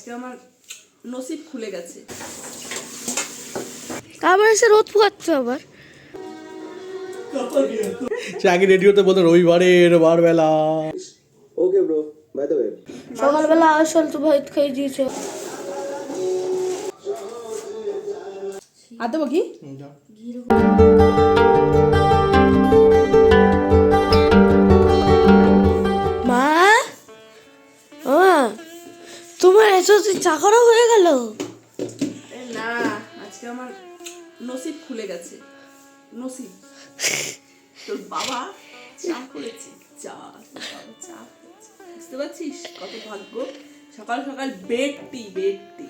আজকে আমার নসিব খুলে গেছে। তারপর এসে রোদ পোহাচ্ছে আবার। আগে রেডিওতে বলতো রবিবারের বারবেলা। Okay, bro. By the way, সকালবেলা আসল তো ভাই খেয়ে দিয়েছে। আর দেবো কি তোমার চাকরও হয়ে গেল? না, আজকে আমার নসিব খুলে গেছে। নসিব। তোর বাবা চা করেছে, চা চা বুঝতে পারছিস কত ভাগ্য? সকাল সকাল বেড টি বেড টি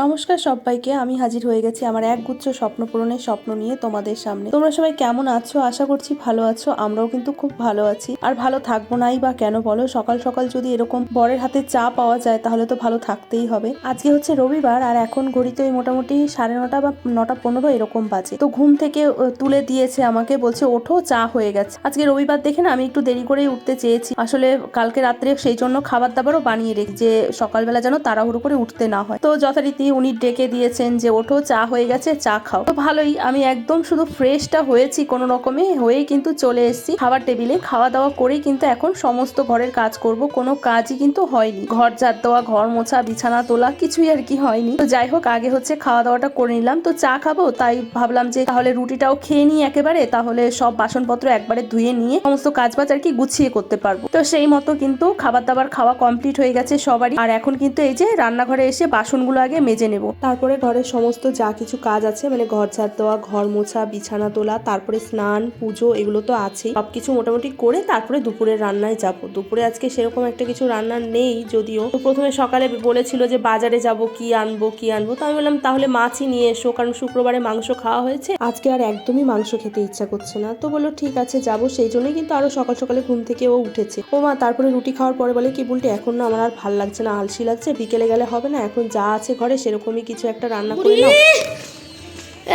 নমস্কার সবাইকে, আমি হাজির হয়ে গেছি আমার একগুচ্ছ স্বপ্ন পূরণের স্বপ্ন নিয়ে তোমাদের সামনে। তোমরা সবাই কেমন আছো? আশা করছি ভালো আছো, আমরাও কিন্তু খুব ভালো আছি। আর ভালো থাকব নাই বা কেন বলো, সকাল সকাল যদি এরকম বরের হাতে চা পাওয়া যায়, তাহলে তো ভালো থাকতেই হবে। আজকে হচ্ছে রবিবার আর এখন ঘড়িতে মোটামুটি সাড়ে নটা বা নটা পনেরো এরকম বাজে। তো ঘুম থেকে তুলে দিয়েছে আমাকে, বলছে ওঠো, চা হয়ে গেছে। আজকে রবিবার দেখে না আমি একটু দেরি করেই উঠতে চেয়েছি। আসলে কালকে রাত্রে সেই জন্য খাবার দাবারও বানিয়ে রেখে যে সকালবেলা যেন তাড়াহুড়ো করে উঠতে না হয়। তো যথারীতি উনি ডেকে দিয়েছেন যে, ওঠো, চা হয়ে গেছে, চা খাও। তো ভালোই, আমি একদম শুধু ফ্রেশটা হয়েছি কোনো রকমে, হয়েই কিন্তু চলে এসেছি। খাবার টেবিলে খাওয়া দাওয়া করেই কিন্তু এখন সমস্ত ঘরের কাজ করব, কোনো কাজই কিন্তু হয়নি। ঘর ঝাড় দেওয়া, ঘর মোছা, বিছানা তোলা কিছুই আর কি হয়নি। তো যাই হোক, আগে হচ্ছে খাওয়া দাওয়াটা করে নিলাম। তো চা খাব, তাই ভাবলাম যে, তাহলে রুটিটাও খেয়ে নিই একেবারে, তাহলে সব বাসনপত্র একবারে ধুয়ে নিয়ে সমস্ত কাজ বাজ আর কি গুছিয়ে করতে পারব। তো সেই মতো কিন্তু খাবার দাবার খাওয়া কমপ্লিট হয়ে গেছে সবারই। আর এখন কিন্তু এই যে, রান্নাঘরে এসে বাসনগুলো আগে মেজে নেব। তারপরে ঘরের সমস্ত যা কিছু কাজ আছে মানে ঘর ঝাড় দেওয়া, ঘর মোছা, বিছানা তোলা, তারপরে স্নান, পুজো, এগুলো তো আছেই। সবকিছু মোটামুটি করে তারপরে দুপুরের রান্নায় যাব। দুপুরে আজকে সেরকম একটা কিছু রান্না নেই যদিও। তো প্রথমে সকালে বলেছিল যে বাজারে যাব, কি আনব কি আনব। তো আমি বললাম, তাহলে মাছই নিয়ে এসো, কারণ শুক্রবারে মাংস খাওয়া হয়েছে। আজকে আর একদমই মাংস খেতে ইচ্ছা করছে না। তো বলল, ঠিক আছে, যাব। সেই জন্যই কিন্তু আরও সকাল সকালে ঘুম থেকে ও উঠেছে। ও মা, তারপরে রুটি খাওয়ার পরে বলে কি বলতে এখন না আমার আর ভালো লাগছে না, আলসি লাগছে, বিকেলে গেলে হবে না, এখন যা আছে ঘরে সেরকমই কিছু একটা রান্না করে নাও।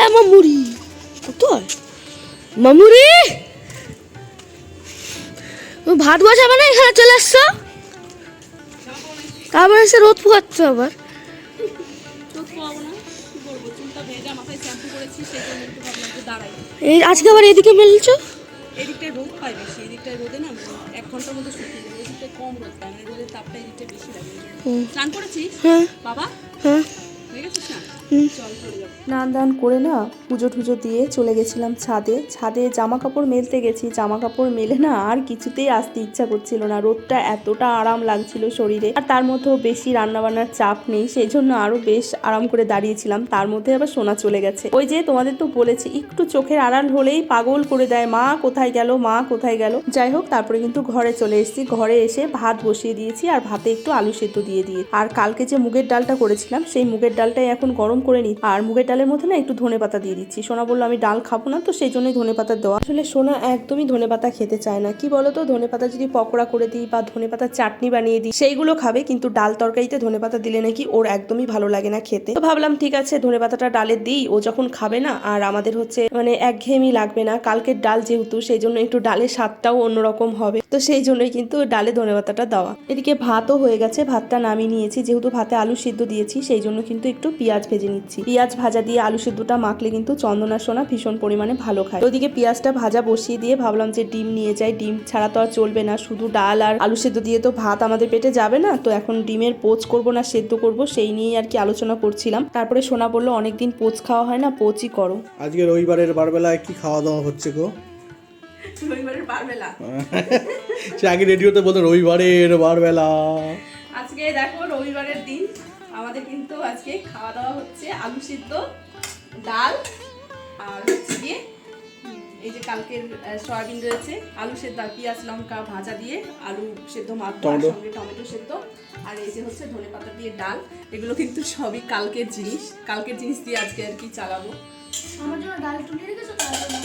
এ মামুরি তোর মামুরি ভাত বসাবে না এখানে চলে আসছো? তারপর এসে রোদ পোহাচ্ছে আবার। এই আজকে আবার এদিকে মেলছো? এদিকটায় রোদ পায় বেশি এদিকটায় রোদে না এক ঘণ্টার মধ্যে শুকিয়ে যাবে এদিকটায় কম রোদ পায় মানে রোদের তাপটা এদিকটায় বেশি লাগে। স্নান করেছিস? হ্যাঁ। বাবা? হ্যাঁ হয়ে গেছে স্নান দান করে না, পুজো টুজো দিয়ে চলে গেছিলাম ছাদে। ছাদে জামা কাপড় মেলতে গেছি জামা কাপড় মেলে না আর কিছুতেই আসতে ইচ্ছা করছিল না। রোদটা এতটা আরাম লাগছিল শরীরে। আর তার মধ্যেও বেশি রান্নাবান্নার চাপ নেই, সেই জন্য আরও বেশ আরাম করে দাঁড়িয়েছিলাম। তার মধ্যে আবার সোনা চলে গেছে। ওই যে তোমাদের তো বলেছি, একটু চোখের আড়াল হলেই পাগল করে দেয়। মা কোথায় গেল, মা কোথায় গেল? যাই হোক, তারপরে কিন্তু ঘরে চলে এসেছি। ঘরে এসে ভাত বসিয়ে দিয়েছি আর ভাতে একটু আলু সেদ্ধ দিয়ে দিয়ে আর কালকে যে মুগের ডালটা করেছিলাম, সেই মুগের ডালটাই এখন গরম করে নিই। আর মুগের ডালের মধ্যে না একটু ধনে পাতা দিয়ে দিচ্ছি। সোনা বলল, আমি ডাল খাব না, তো সেই জন্যই ধনে পাতা দেওয়া আসলে সোনা একদমই ধনে পাতা খেতে চায় না। কি বলতো, ধনে পাতা যদি পকোড়া করে দিই বা ধনে পাতার চাটনি বানিয়ে দিই, সেইগুলো খাবে, কিন্তু ডাল তরকারিতে ধনে পাতা দিলে নাকি ওর একদমই ভালো লাগে না খেতে। তো ভাবলাম, ঠিক আছে, ধনে পাতাটা ডালে দিই, ও যখন খাবে না, আর আমাদের হচ্ছে মানে একঘেয়েমি লাগবে না, কালকের ডাল যেহেতু, সেই জন্য একটু ডালের স্বাদটাও অন্যরকম হবে। তো সেই জন্যই কিন্তু ডালে ধনে পাতাটা দেওয়া। এদিকে ভাতও হয়ে গেছে, ভাতটা নামিয়ে নিয়েছি, যেহেতু ভাতে আলু সিদ্ধ দিয়েছি, সেই জন্য কিন্তু একটু পেঁয়াজ ভেজে নিচ্ছি। পেঁয়াজ ভাজা দিয়ে আলু সিদ্ধটা মাখলে কিন্তু চন্দনা সোনা ভীষণ পরিমাণে ভালো খায়। ওদিকে পেঁয়াজটা ভাজা বসিয়ে দিয়ে ভাবলাম যে ডিম নিয়ে যাই। ডিম ছাড়া তো আর চলবে না শুধু ডাল আর আলু সিদ্ধ দিয়ে তো ভাত আমাদের পেটে যাবে না। তো এখন ডিমের পোচ করব না সেদ্ধ করব সেই নিয়েই আর কি আলোচনা করছিলাম। তারপরে সোনা বলল অনেকদিন পোচ খাওয়া হয় না পোচই করো। আজকে রবিবারের বারবেলায় কি খাওয়া দাওয়া হচ্ছে গো? রবিবারের বারবেলা? সে আগে রেডিওতে বলতো রবিবারের বারবেলা। আজকে দেখো রবিবারের দিন আমাদের কিন্তু আজকে খাওয়া দাওয়া আলু সিদ্ধ ডাল আর হচ্ছে গিয়ে এই যে কালকের সয়াবিন রয়েছে আলু সেদ্ধ আর পেঁয়াজ লঙ্কা ভাজা দিয়ে আলু সেদ্ধ মাখবো টমেটো। সঙ্গে টমেটো সেদ্ধ। আর এই যে হচ্ছে ধনে পাতা দিয়ে ডাল এগুলো কিন্তু সবই কালকের জিনিস। কালকের জিনিস দিয়ে আজকে আর কি চালাবো। আমার জন্য ডাল তুলে রেখেছো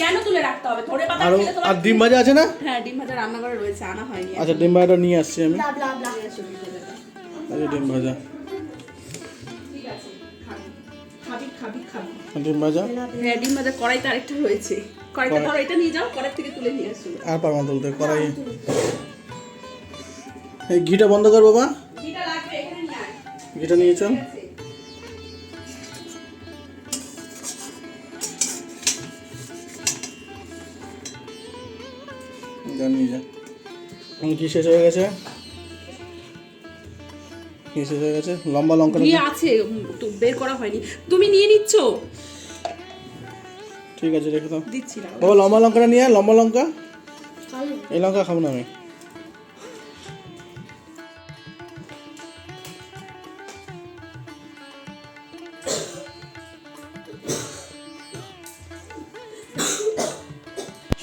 কেন তুলে রাখতে হবে? ধনে পাতা আরও খেলে তোমার আর ডিম ভাজা আছে না? হ্যাঁ ডিম ভাজা রান্নাঘরে রয়েছে আনা হয়নি। আচ্ছা ডিম ভাজাটা নিয়ে আসছি আমি। লাভ লাভ লাভ। আচ্ছা ডিম ভাজা। খাবি খাবি। খাবি ডিম ভাজা হ্যাঁ ডিম ভাজা কড়াইতে আরেকটা রয়েছে। কড়াইতে ধরো এটা নিয়ে যাও কড়াই থেকে তুলে নিয়ে আসো। আর পারব না তুলতে কড়াই। এই ঘিটা বন্ধ কর বাবা। ঘিটা যেটা নিয়েছো যা নিয়ে যা। কি শেষ হয়ে গেছে। শেষ হয়ে গেছে। লম্বা লঙ্কা নিয়ে আছে তো বের করা হয়নি। তুমি নিয়ে নিচ্ছ? ঠিক আছে রেখে দাও। দিচ্ছি বাবা লম্বা লঙ্কাটা নিয়ে লম্বা লঙ্কা। এই লঙ্কা খাব না আমি।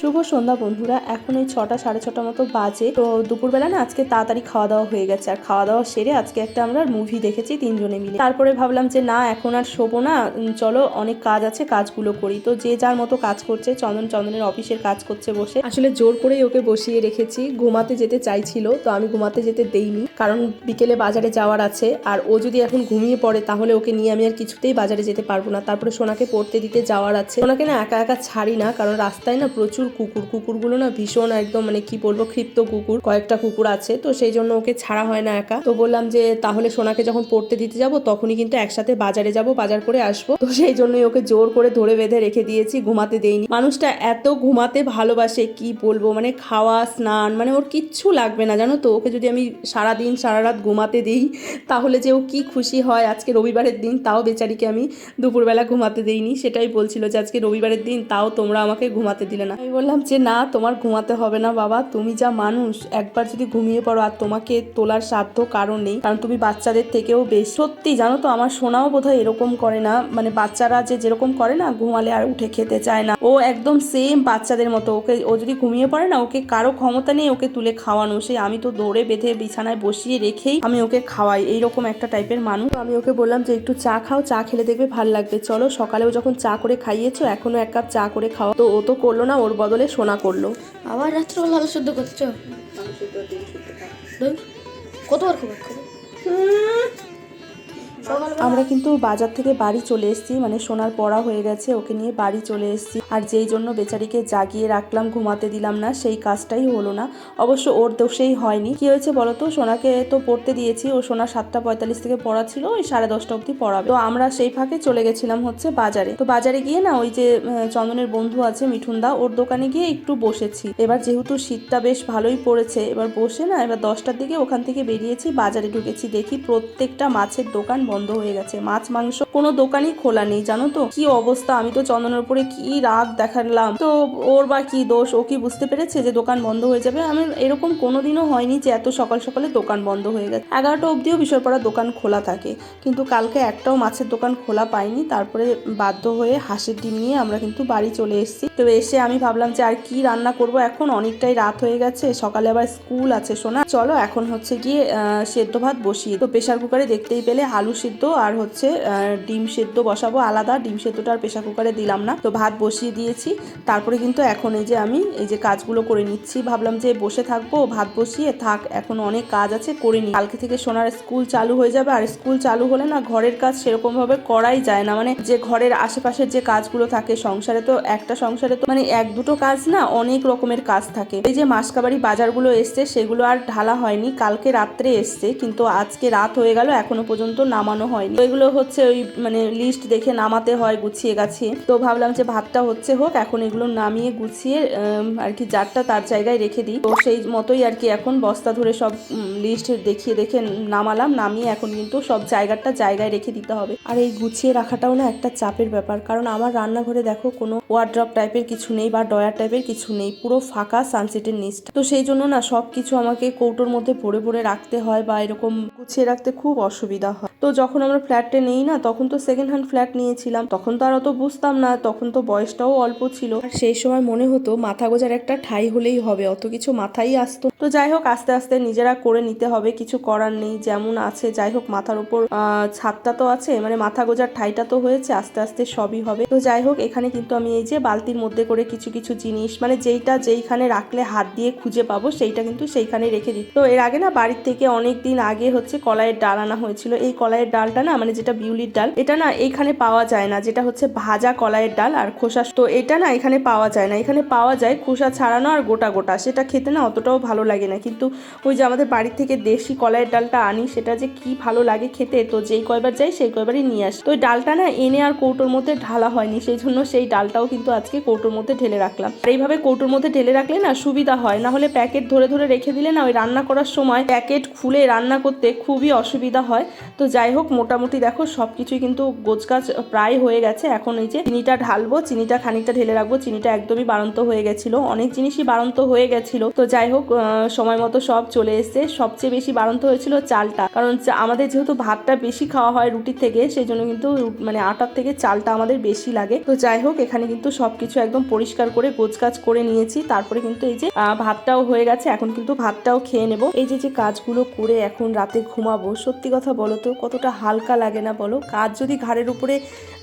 শুভ সন্ধ্যা, বন্ধুরা। এখন এই ছটা, সাড়ে ছটা মতো বাজে। তো দুপুরবেলা না আজকে তাড়াতাড়ি খাওয়া দাওয়া হয়ে গেছে। আর খাওয়া দাওয়া সেরে আজকে একটা আমরা মুভি দেখেছি তিনজনে মিলে। তারপরে ভাবলাম যে, না, এখন আর শোবো না। চলো, অনেক কাজ আছে, কাজগুলো করি। তো যে যার মতো কাজ করছে, চন্দন চন্দনের অফিসের কাজ করছে বসে। আসলে জোর করেই ওকে বসিয়ে রেখেছি। ঘুমাতে যেতে চাইছিল, তো আমি ঘুমাতে যেতে দেইনি। কারণ বিকেলে বাজারে যাওয়ার আছে। আর ও যদি এখন ঘুমিয়ে পড়ে, তাহলে ওকে নিয়ে আমি আর কিছুতেই বাজারে যেতে পারব না। তারপরে সোনাকে পড়তে দিতে যাওয়ার আছে। সোনাকে না একা একা ছাড়ি না, কারণ রাস্তায় না প্রচুর কুকুর, কুকুরগুলো না ভীষণ একদম মানে কি বলব, ক্ষিপ্ত কুকুর। কয়েকটা কুকুর আছে, তো সেই জন্য ওকে ছাড়া হয় না একা। তো বললাম যে, তাহলে সোনাকে যখন পড়তে দিতে যাব, তখনই কিন্তু একসাথে বাজারে যাব, বাজার করে আসব। তো সেই জন্যই ওকে জোর করে ধরে বেঁধে রেখে দিয়েছি, ঘুমাতে দেইনি। মানুষটা এত ঘুমাতে ভালোবাসে, কি বলব মানে খাওয়া, স্নান মানে ওর কিচ্ছু লাগবে না, জানো তো? ওকে যদি আমি সারা দিন সারা রাত ঘুমাতে দিই, তাহলে যে ও কি খুশি হয় আজকে রবিবারের দিন, তাও বেচারিকে আমি দুপুরবেলা ঘুমাতে দেইনি। সেটাই বলছিল যে, আজকে রবিবারের দিন, তাও তোমরা আমাকে ঘুমাতে দিলে না। আমি বললাম যে, না, তোমার ঘুমাতে হবে না বাবা। তুমি যা মানুষ, একবার যদি ঘুমিয়ে পড়ো, আর তোমাকে তোলার সাধ্য কারণ নেই, কারণ তুমি বাচ্চাদের থেকেও বেশ। সত্যি, জানো তো, আমার সোনাও বোধহয় এরকম করে না। মানে বাচ্চারা যে যেরকম করে না, ঘুমালে আর উঠে খেতে চায় না। ও একদম সেম বাচ্চাদের মতো। ওকে, ও যদি ঘুমিয়ে পড়ে না, ওকে কারও ক্ষমতা নেই ওকে তুলে খাওয়ানো। সে আমি তো দৌড়ে বেঁধে বিছানায় বসিয়ে রেখেই আমি ওকে খাওয়াই। এইরকম একটা টাইপের মানুষ। আমি ওকে বললাম যে, একটু চা খাও, চা খেলে দেখবে ভালো লাগবে। চলো, সকালেও যখন চা করে খাইয়েছো, এখনও এক কাপ চা করে খাওয়া তো ও তো করল না, ওর বদলে সোনা করল। আবার রাত্রেবেলা আলু সেদ্ধ করছ? কতবার খবর খাব আমরা কিন্তু বাজার থেকে বাড়ি চলে এসেছি মানে সোনার পড়া হয়ে গেছে, ওকে নিয়ে বাড়ি চলে এসেছি। আর যেই জন্য বেচারিকে জাগিয়ে রাখলাম, ঘুমাতে দিলাম না, সেই কাজটাই হলো না। অবশ্য ওর দোষেই হয়নি। কি হয়েছে বলতো সোনাকে তো পড়তে দিয়েছি, ও সোনা সাতটা পঁয়তাল্লিশ থেকে পড়া ছিল ওই সাড়ে দশটা অবধি পড়াবে। তো আমরা সেই ফাঁকে চলে গেছিলাম হচ্ছে বাজারে। তো বাজারে গিয়ে না, ওই যে চন্দনের বন্ধু আছে, মিঠুনদা, ওর দোকানে গিয়ে একটু বসেছি। এবার যেহেতু শীতটা বেশ ভালোই পড়েছে, এবার বসে না, এবার দশটার দিকে ওখান থেকে বেরিয়েছি, বাজারে ঢুকেছি, দেখি প্রত্যেকটা মাছের দোকান বন্ধ হয়ে গেছে। মাছ, মাংস কোনো দোকানই খোলা নেই, জানো তো? কি অবস্থা? আমি তো চন্দনের উপরে কি রাগ দেখালাম। তো ওর বা কি দোষ? ও কি বুঝতে পেরেছে যে দোকান বন্ধ হয়ে যাবে? আমি এরকম কোনোদিনও হয়নি যে এত সকাল সকালে দোকান বন্ধ হয়ে গেছে। এগারোটা অবধিও বিষয়পড়া দোকান খোলা থাকে। কিন্তু কালকে একটাও মাছের দোকান খোলা পাইনি। তারপরে বাধ্য হয়ে হাঁসের ডিম নিয়ে আমরা কিন্তু বাড়ি চলে এসেছি। তো এসে আমি ভাবলাম যে আর কি রান্না করব? এখন অনেকটাই রাত হয়ে গেছে। সকালে আবার স্কুল আছে শোনা চলো এখন হচ্ছে গিয়ে সেদ্ধ ভাত বসিয়ে তো প্রেশার কুকারে দেখতেই পেলে আলু সিদ্ধ আর হচ্ছে ডিম সেদ্ধ বসাবো আলাদা। ডিম সেদ্ধটা আর প্রেশার কুকারে দিলাম না। তো ভাত বসিয়ে দিয়েছি। তারপরে কিন্তু এখন এই যে আমি এই যে কাজগুলো করে নিচ্ছি, ভাবলাম যে বসে থাকব, ভাত বসিয়ে থাক, এখন অনেক কাজ আছে, করে নি কালকে থেকে সোনার স্কুল চালু হয়ে যাবে, আর স্কুল চালু হলে না ঘরের কাজ সেরকম ভাবে করাই যায় না। মানে যে ঘরের আশেপাশের যে কাজগুলো থাকে, সংসারে তো একটা সংসারে তো মানে এক দুটো কাজ না অনেক রকমের কাজ থাকে। এই যে মাসকাবাড়ি বাজারগুলো এসছে, সেগুলো আর ঢালা হয়নি, কালকে রাত্রে এসছে। কিন্তু আজকে রাত হয়ে গেল, এখনও পর্যন্ত নামানো হয়নি। তো এগুলো হচ্ছে ওই মানে লিস্ট দেখে নামাতে হয়, গুছিয়ে গাছিয়ে। তো ভাবলাম যে ভাতটা হচ্ছে হোক, এখন এগুলো নামিয়ে গুছিয়ে আর কি যারটা তার জায়গায় রেখে দিই। তো সেই মতোই আর কি এখন বস্তা ধরে সব লিস্ট দেখিয়ে দেখে নামালাম। নামিয়ে এখন কিন্তু সব জায়গাটা জায়গায় রেখে দিতে হবে। আর এই গুছিয়ে রাখাটাও না একটা চাপের ব্যাপার। কারণ আমার রান্নাঘরে দেখো কোনো ওয়ার্ড্রপ টাইপের কিছু নেই বা ডয়ার টাইপের কিছু নেই। পুরো ফাঁকা সানসেটের নিচটা তো সেই জন্য না সব কিছু আমাকে কৌটোর মধ্যে ভরে ভরে রাখতে হয় বা এরকম গুছিয়ে রাখতে খুব অসুবিধা হয়। তো যখন আমরা ফ্ল্যাটটা নেই না তখন তো সেকেন্ড হ্যান্ড ফ্ল্যাট নিয়েছিলাম। তখন তো আর অত বুঝতাম না তখন তো বয়সটাও অল্প ছিল। আর সেই সময় মনে হতো মাথা গোজার একটা ঠাই হলেই হবে অত কিছু মাথায় আসতো তো যাই হোক আস্তে আস্তে নিজেরা করে নিতে হবে কিছু করার নেই যেমন আছে। যাই হোক মাথার উপর ছাদটা তো আছে মানে মাথা গোজার ঠাইটা তো হয়েছে আস্তে আস্তে সবই হবে। তো যাই হোক এখানে কিন্তু আমি এই যে বালতির মধ্যে করে কিছু কিছু জিনিস মানে যেইটা যেইখানে রাখলে হাত দিয়ে খুঁজে পাবো সেইটা কিন্তু সেইখানে রেখে দিই। তো এর আগে না বাড়ির থেকে অনেক দিন আগে হচ্ছে কলাইয়ের ডাল আনা হয়েছিল। এই কলাইয়ের কলাইয়ের ডালটা না মানে যেটা বিউলির ডাল, এটা না এখানে পাওয়া যায় না, যেটা হচ্ছে ভাজা কলাইয়ের ডাল আর খোসা তো এটা না এখানে পাওয়া যায় না। এখানে পাওয়া যায় খোসা ছাড়ানো আর গোটা গোটা, সেটা খেতে না অতটাও ভালো লাগে না। কিন্তু ওই যে আমাদের বাড়ি থেকে দেশি কলাইয়ের ডালটা আনি, সেটা যে কি ভালো লাগে খেতে, তো যেই কয়বার যাই সেই কয়বারই নিয়ে আসি। তো ওই ডালটা না এনে আর কৌটোর মধ্যে ঢালা হয়নি সেই জন্য সেই ডালটাও কিন্তু আজকে কৌটোর মধ্যে ঢেলে রাখলাম। আর এইভাবে কৌটোর মধ্যে ঢেলে রাখলে না সুবিধা হয়, না হলে প্যাকেট ধরে ধরে রেখে দিলে না ওই রান্না করার সময় প্যাকেট খুলে রান্না করতে খুবই অসুবিধা হয়। তো যাই হোক মোটামুটি দেখো সব কিছুই কিন্তু গোছগাছ প্রায় হয়ে গেছে। এখন এই যে চিনিটা ঢালবো, চিনিটা খানিকটা ঢেলে রাখব, চিনিটা একদমই বাড়ন্ত হয়ে গেছিল। অনেক জিনিসই বাড়ন্ত হয়ে গেছিল। তো যাই হোক সময় মতো সব চলে এসছে। সবচেয়ে বেশি বাড়ন্ত হয়েছিল চালটা। কারণ আমাদের যেহেতু ভাতটা বেশি খাওয়া হয় রুটির থেকে সেই জন্য কিন্তু মানে আটার থেকে চালটা আমাদের বেশি লাগে। তো যাই হোক এখানে কিন্তু সবকিছু একদম পরিষ্কার করে গোছগাছ করে নিয়েছি। তারপরে কিন্তু এই যে ভাতটাও হয়ে গেছে। এখন কিন্তু ভাতটাও খেয়ে নেব। এই যে যে কাজগুলো করে এখন রাতে ঘুমাবো, সত্যি কথা বলো তো, কতটা হালকা লাগে না বলো। কাজ যদি ঘাড়ের উপরে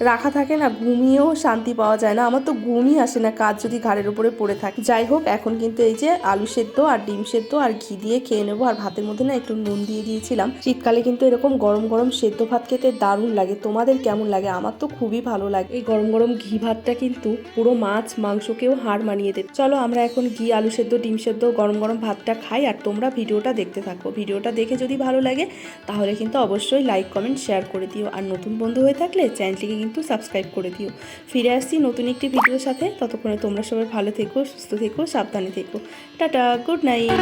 রাখা থাকে না, ঘুমিয়েও শান্তি পাওয়া যায় না। আমার তো ঘুমই আসে না, কাজ যদি ঘাড়ের উপরে পড়ে থাকে। যাই হোক, এখন কিন্তু এই যে আলু সেদ্ধ আর ডিম সেদ্ধ আর ঘি দিয়ে খেয়ে নেব। আর ভাতের মধ্যে না একটু নুন দিয়ে দিয়েছিলাম। শীতকালে কিন্তু এরকম গরম গরম সেদ্ধ ভাত খেতে দারুণ লাগে। তোমাদের কেমন লাগে? আমার তো খুবই ভালো লাগে। এই গরম গরম ঘি ভাতটা কিন্তু পুরো মাছ মাংসকেও হার মানিয়ে দেবে। চলো আমরা এখন ঘি, আলু সেদ্ধ, ডিম সেদ্ধ, গরম গরম ভাতটা খাই। আর তোমরা ভিডিওটা দেখতে থাকো। ভিডিওটা দেখে যদি ভালো লাগে, তাহলে কিন্তু অবশ্যই লাইক কমেন্ট শেয়ার করে দিও। আর নতুন বন্ধু হয়ে থাকলে চ্যানেলটিকে কিন্তু সাবস্ক্রাইব করে দিও। ফিরে আসছি নতুন একটি ভিডিওর সাথে। ততক্ষণে তোমরা সবাই ভালো থেকো, সুস্থ থেকো, সাবধানে থেকো। Tata good night